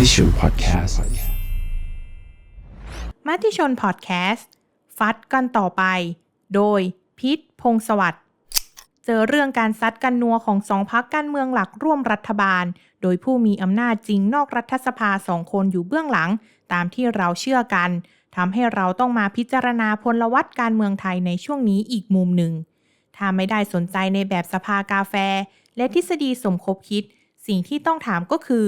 มติชนพอดแคสต์มติชนพอดแคสต์ฟัดกันต่อไป โดยพิษพงศ์สวัสด์เจอเรื่องการซัดกันนัวของสองพักการเมืองหลักร่วมรัฐบาล โดยผู้มีอำนาจจริงนอกรัฐสภาสองคนอยู่เบื้องหลัง ตามที่เราเชื่อกันทำให้เราต้องมาพิจารณาพลวัตการเมืองไทยในช่วงนี้อีกมุมหนึ่ง ถ้าไม่ได้สนใจในแบบสภากาแฟ และทฤษฎีสมคบคิด สิ่งที่ต้องถามก็คือ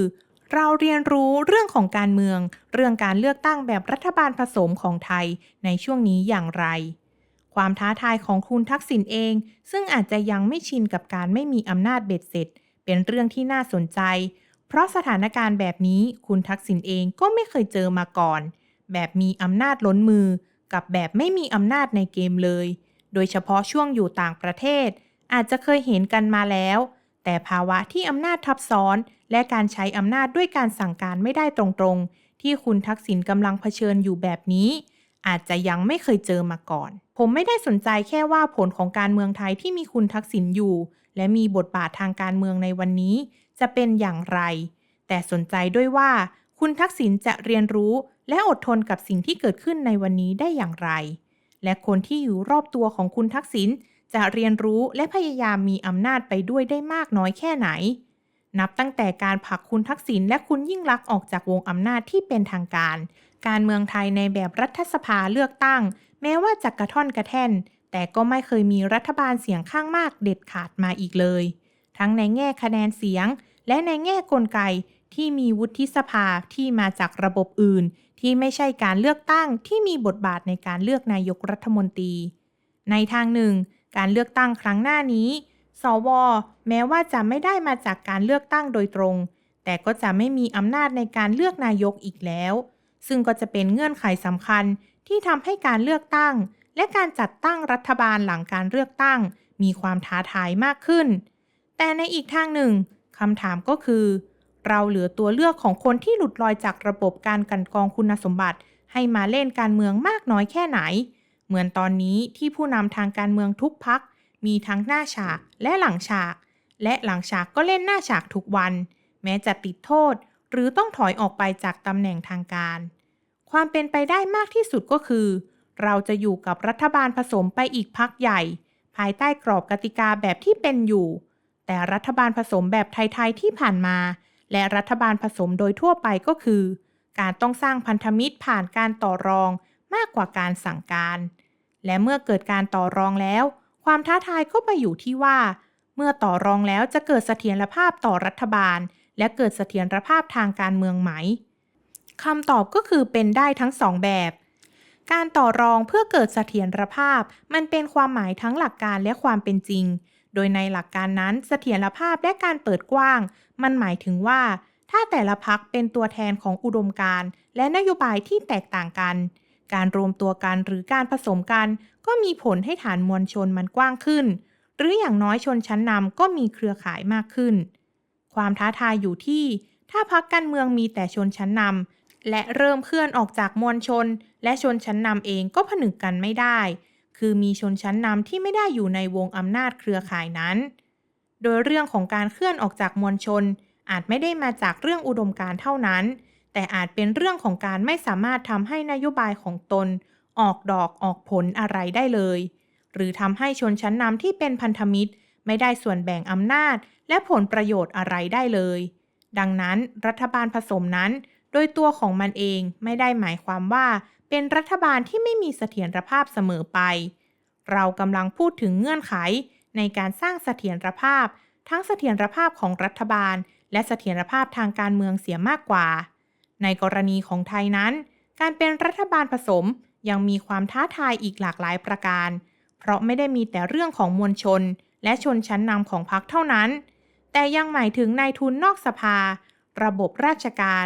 เราเรียนรู้เรื่องของการเมือง เรื่องการเลือกตั้งแบบรัฐบาลผสมของไทยในช่วงนี้อย่างไร ความท้าทายของคุณทักษิณเอง ซึ่งอาจจะยังไม่ชินกับการไม่มีอำนาจเบ็ดเสร็จ เป็นเรื่องที่น่าสนใจ เพราะสถานการณ์แบบนี้คุณทักษิณเองก็ไม่เคยเจอมาก่อน แบบมีอำนาจล้นมือ กับแบบไม่มีอำนาจในเกมเลย โดยเฉพาะช่วงอยู่ต่างประเทศ อาจจะเคยเห็นกันมาแล้ว แต่ภาวะที่อำนาจทับซ้อน และการใช้อำนาจด้วยการสั่งการไม่ได้ตรงๆ ที่คุณทักษิณกำลังเผชิญอยู่แบบนี้ อาจจะยังไม่เคยเจอมาก่อน ผมไม่ได้สนใจแค่ว่าผลของการเมืองไทยที่มีคุณทักษิณอยู่ และมีบทบาททางการเมืองในวันนี้ จะเป็นอย่างไร แต่สนใจด้วยว่า คุณทักษิณจะเรียนรู้ และอดทนกับสิ่งที่เกิดขึ้นในวันนี้ได้อย่างไร และคนที่อยู่รอบตัวของคุณทักษิณ จะเรียนรู้และพยายามมีอำนาจไปด้วยได้มากน้อยแค่ไหน นับตั้งแต่การผลักคุณทักษิณและคุณยิ่งลักษณ์ออกจากวงอำนาจที่เป็นทางการ การเมืองไทยในแบบรัฐสภาเลือกตั้ง แม้ว่าจะกระท่อนกระแท่น แต่ก็ไม่เคยมีรัฐบาลเสียงข้างมากเด็ดขาดมาอีกเลย ทั้งในแง่คะแนนเสียง และในแง่กลไกที่มีวุฒิสภาที่มาจากระบบอื่น ที่ไม่ใช่การเลือกตั้งที่มีบทบาทในการเลือกนายกรัฐมนตรี ในทางหนึ่ง การเลือกตั้งครั้งหน้านี้ สว แม้ว่าจะไม่ได้มาจากการเลือกตั้งโดยตรง แต่ก็จะไม่มีอำนาจในการเลือกนายกอีกแล้ว ซึ่งก็จะเป็นเงื่อนไขสำคัญที่ทำให้การเลือกตั้ง และการจัดตั้งรัฐบาลหลังการเลือกตั้ง มีความท้าทายมากขึ้น แต่ในอีกทางหนึ่งคำถามก็คือ เราเหลือตัวเลือกของคนที่หลุดลอยจากระบบการกันกองคุณสมบัติ ให้มาเล่นการเมืองมากน้อยแค่ไหน เหมือนตอนนี้ที่ผู้นำทางการเมืองทุกพักมีทั้งหน้าฉากและหลังฉาก และหลังฉากก็เล่นหน้าฉากทุกวัน แม้จะติดโทษ หรือต้องถอยออกไปจากตำแหน่งทางการ ความเป็นไปได้มากที่สุดก็คือ เราจะอยู่กับรัฐบาลผสมไปอีกพักใหญ่ ภายใต้กรอบกติกาแบบที่เป็นอยู่ แต่รัฐบาลผสมแบบไทย ๆ ที่ผ่านมา และรัฐบาลผสมโดยทั่วไปก็คือ การต้องสร้างพันธมิตรผ่านการต่อรองมากกว่าการสั่งการ และเมื่อเกิดการต่อรองแล้ว ความท้าทายก็ไปอยู่ที่ว่า เมื่อต่อรองแล้วจะเกิดเสถียรภาพต่อรัฐบาล และเกิดเสถียรภาพทางการเมืองไหมคำตอบก็คือเป็นได้ทั้งสองแบบ การต่อรองเพื่อเกิดเสถียรภาพ มันเป็นความหมายทั้งหลักการและความเป็นจริง โดยในหลักการนั้นเสถียรภาพและการเปิดกว้าง มันหมายถึงว่า ถ้าแต่ละพักเป็นตัวแทนของอุดมการณ์ และนโยบายที่แตกต่างกัน การรวมตัวกันหรือการผสมกัน ก็มีผลให้ฐานมวลชนมันกว้างขึ้น หรืออย่างน้อยชนชั้นนำก็มีเครือข่ายมากขึ้น ความท้าทายอยู่ที่ ถ้าพักการเมืองมีแต่ชนชั้นนำและเริ่มเคลื่อนออกจากมวลชน และชนชั้นนำเองก็ผนึกกันไม่ได้ คือมีชนชั้นนำที่ไม่ได้อยู่ในวงอำนาจเครือข่ายนั้น โดยเรื่องของการเคลื่อนออกจากมวลชน อาจไม่ได้มาจากเรื่องอุดมการเท่านั้น แต่อาจเป็นเรื่องของการไม่สามารถทำให้นโยบายของตน ออกดอกออกผลอะไรได้เลย หรือทำให้ชนชั้นนำที่เป็นพันธมิตร ไม่ได้ส่วนแบ่งอำนาจ และผลประโยชน์อะไรได้เลย ดังนั้นรัฐบาลผสมนั้น โดยตัวของมันเองไม่ได้หมายความว่า เป็นรัฐบาลที่ไม่มีเสถียรภาพเสมอไป เรากำลังพูดถึงเงื่อนไข ในการสร้างเสถียรภาพ ทั้งเสถียรภาพของรัฐบาล และเสถียรภาพทางการเมืองเสียมากกว่า ในกรณีของไทยนั้น การเป็นรัฐบาลผสมยังมีความท้าทายอีกหลากหลายประการ เพราะไม่ได้มีแต่เรื่องของมวลชน และชนชั้นนำของพรรคเท่านั้น แต่ยังหมายถึงนายทุนนอกสภา ระบบราชการ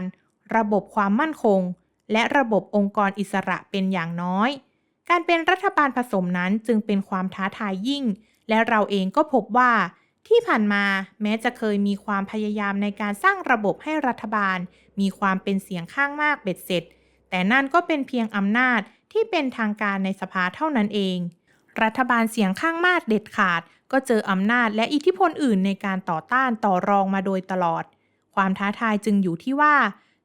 ระบบความมั่นคง และระบบองค์กรอิสระเป็นอย่างน้อย การเป็นรัฐบาลผสมนั้นจึงเป็นความท้าทายยิ่ง และเราเองก็พบว่า ที่ผ่านมาแม้จะเคยมีความพยายามในการสร้างระบบให้รัฐบาล มีความเป็นเสียงข้างมากเบ็ดเสร็จ แต่นั่นก็เป็นเพียงอำนาจที่เป็นทางการในสภาเท่านั้นเอง รัฐบาลเสียงข้างมากเด็ดขาด ก็เจออำนาจและอิทธิพลอื่นในการต่อต้านต่อรองมาโดยตลอด ความท้าทายจึงอยู่ที่ว่า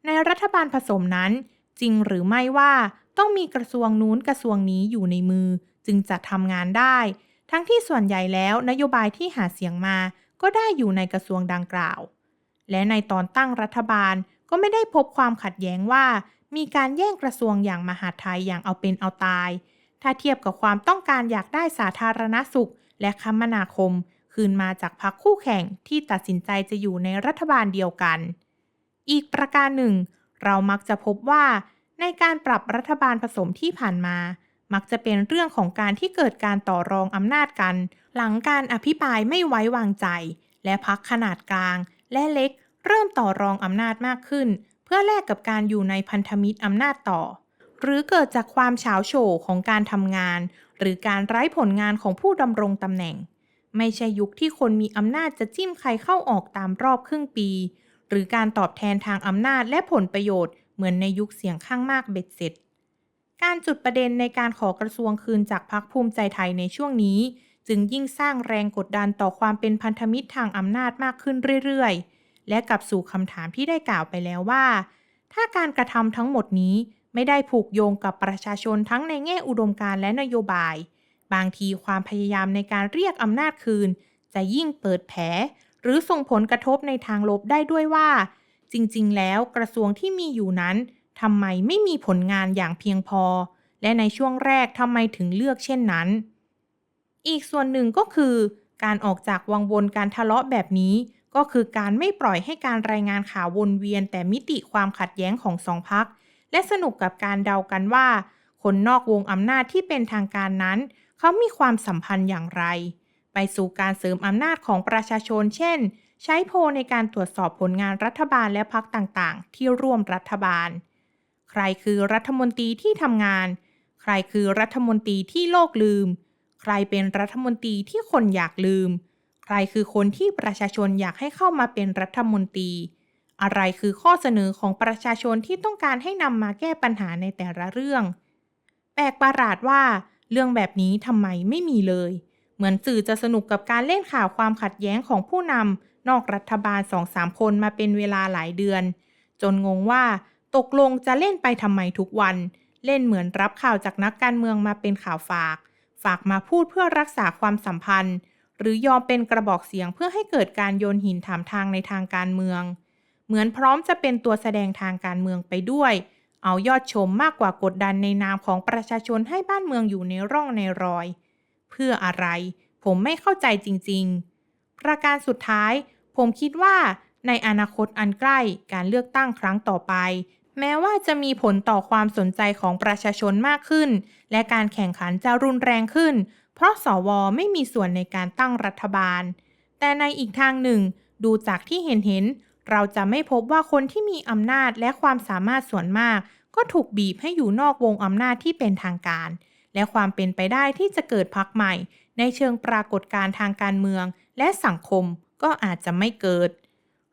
ในรัฐบาลผสมนั้น จริงหรือไม่ว่าต้องมีกระทรวงนู้นกระทรวงนี้อยู่ในมือ จึงจะทำงานได้ ทั้งที่ส่วนใหญ่แล้วนโยบายที่หาเสียงมาก็ได้อยู่ในกระทรวงดังกล่าว และในตอนตั้งรัฐบาลก็ไม่ได้พบความขัดแย้งว่า มีการแย่งกระทรวงอย่างมหาไทยอย่างเอาเป็นเอาตาย ถ้าเทียบกับความต้องการอยากได้สาธารณสุข และคมนาคม คืนมาจากพรรคคู่แข่งที่ตัดสินใจจะอยู่ในรัฐบาลเดียวกัน อีกประการหนึ่ง เรามักจะพบว่า ในการปรับรัฐบาลผสมที่ผ่านมา มักจะเป็นเรื่องของการที่เกิดการต่อรองอำนาจกัน หลังการอภิปรายไม่ไว้วางใจ และพักขนาดกลาง และเล็กเริ่มต่อรองอำนาจมากขึ้น เพื่อแลกกับการอยู่ในพันธมิตรอำนาจต่อ หรือเกิดจากความเฉาโฉของการทำงาน หรือการไร้ผลงานของผู้ดำรงตำแหน่ง ไม่ใช่ยุคที่คนมีอำนาจจะจิ้มใครเข้าออกตามรอบครึ่งปี หรือการตอบแทนทางอำนาจและผลประโยชน์เหมือนในยุคเสียงข้างมากเบ็ดเสร็จ การจุดประเด็นในการขอกระทรวงคืนจากพรรคภูมิใจไทยในช่วงนี้ จึงยิ่งสร้างแรงกดดันต่อความเป็นพันธมิตรทางอำนาจมากขึ้นเรื่อยๆ และกลับสู่คำถามที่ได้กล่าวไปแล้วว่า ถ้าการกระทำทั้งหมดนี้ไม่ได้ผูกโยงกับประชาชนทั้งในแง่อุดมการและนโยบาย บางทีความพยายามในการเรียกอำนาจคืน จะยิ่งเปิดแผล หรือส่งผลกระทบในทางลบได้ด้วยว่า จริงๆ แล้วกระทรวงที่มีอยู่นั้น ทำไมไม่มีผลงานอย่างเพียงพอ และในช่วงแรกทำไมถึงเลือกเช่นนั้น อีกส่วนหนึ่งก็คือ การออกจากวังวนการทะเลาะแบบนี้ ก็คือการไม่ปล่อยให้การรายงานข่าววนเวียนแต่มิติความขัดแย้งของสองพัก และสนุกกับการเดากันว่า คนนอกวงอำนาจที่เป็นทางการนั้น เขามีความสัมพันธ์อย่างไร ไปสู่การเสริมอำนาจของประชาชน เช่น ใช้โพลในการตรวจสอบผลงานรัฐบาลและพรรคต่างๆ ที่ร่วมรัฐบาล ใครคือรัฐมนตรีที่ทำงาน ใครคือรัฐมนตรีที่โลกลืม ใครเป็นรัฐมนตรีที่คนอยากลืม ใครคือคนที่ประชาชนอยากให้เข้ามาเป็นรัฐมนตรี อะไรคือข้อเสนอของประชาชนที่ต้องการให้นำมาแก้ปัญหาในแต่ละเรื่อง แปลกประหลาดว่าเรื่องแบบนี้ทำไมไม่มีเลย เหมือนสื่อจะสนุกกับการเล่นข่าวความขัดแย้งของผู้นำนอกรัฐบาลสองสามคนมาเป็นเวลาหลายเดือน จนงงว่า ตกลงจะเล่นไปทำไมทุกวัน เล่นเหมือนรับข่าวจากนักการเมืองมาเป็นข่าวฝาก ฝากมาพูดเพื่อรักษาความสัมพันธ์ หรือยอมเป็นกระบอกเสียงเพื่อให้เกิดการโยนหินถามทางในทางการเมือง เหมือนพร้อมจะเป็นตัวแสดงทางการเมืองไปด้วย เอายอดชมมากกว่ากดดันในนามของประชาชนให้บ้านเมืองอยู่ในร่องในรอย เพื่ออะไร ผมไม่เข้าใจจริง ๆ ประการสุดท้าย ผมคิดว่าในอนาคตอันใกล้การเลือกตั้งครั้งต่อไป แม้ว่าจะมีผลต่อความสนใจของประชาชนมากขึ้น และการแข่งขันจะรุนแรงขึ้น เพราะสวไม่มีส่วนในการตั้งรัฐบาล แต่ในอีกทางหนึ่ง ดูจากที่เห็นเห็น เราจะไม่พบว่าคนที่มีอำนาจและความสามารถส่วนมาก ก็ถูกบีบให้อยู่นอกวงอำนาจที่เป็นทางการ และความเป็นไปได้ที่จะเกิดพักใหม่ ในเชิงปรากฏการณ์ทางการเมือง และสังคมก็อาจจะไม่เกิด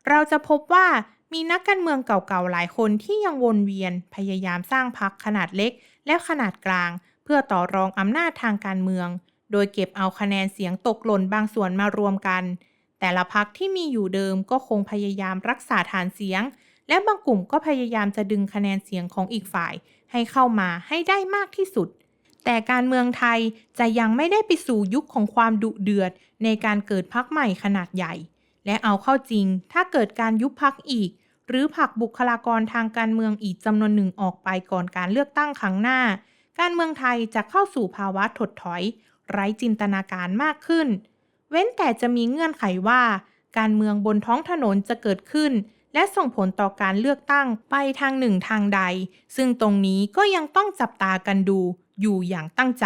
เราจะพบว่า มีนักการเมืองเก่าๆหลายคนที่ยังวนเวียนพยายามสร้างพรรคขนาดเล็ก และขนาดกลาง เพื่อต่อรองอำนาจทางการเมือง โดยเก็บเอาคะแนนเสียงตกหล่นบางส่วนมารวมกัน แต่ละพรรคที่มีอยู่เดิมก็คงพยายามรักษาฐานเสียง และบางกลุ่มก็พยายามจะดึงคะแนนเสียงของอีกฝ่าย ให้เข้ามาให้ได้มากที่สุด แต่การเมืองไทยจะยังไม่ได้ไปสู่ยุคของความดุเดือดในการเกิดพักใหม่ขนาดใหญ่ และเอาเข้าจริง ถ้าเกิดการยุบพักอีก หรือผลักบุคลากรทางการเมืองอีกจำนวนหนึ่งออกไปก่อนการเลือกตั้งครั้งหน้า การเมืองไทยจะเข้าสู่ภาวะถดถอย ไร้จินตนาการมากขึ้น เว้นแต่จะมีเงื่อนไขว่า การเมืองบนท้องถนนจะเกิดขึ้น และส่งผลต่อการเลือกตั้งไปทางหนึ่งทางใด ซึ่งตรงนี้ก็ยังต้องจับตากันดูอยู่อย่างตั้งใจ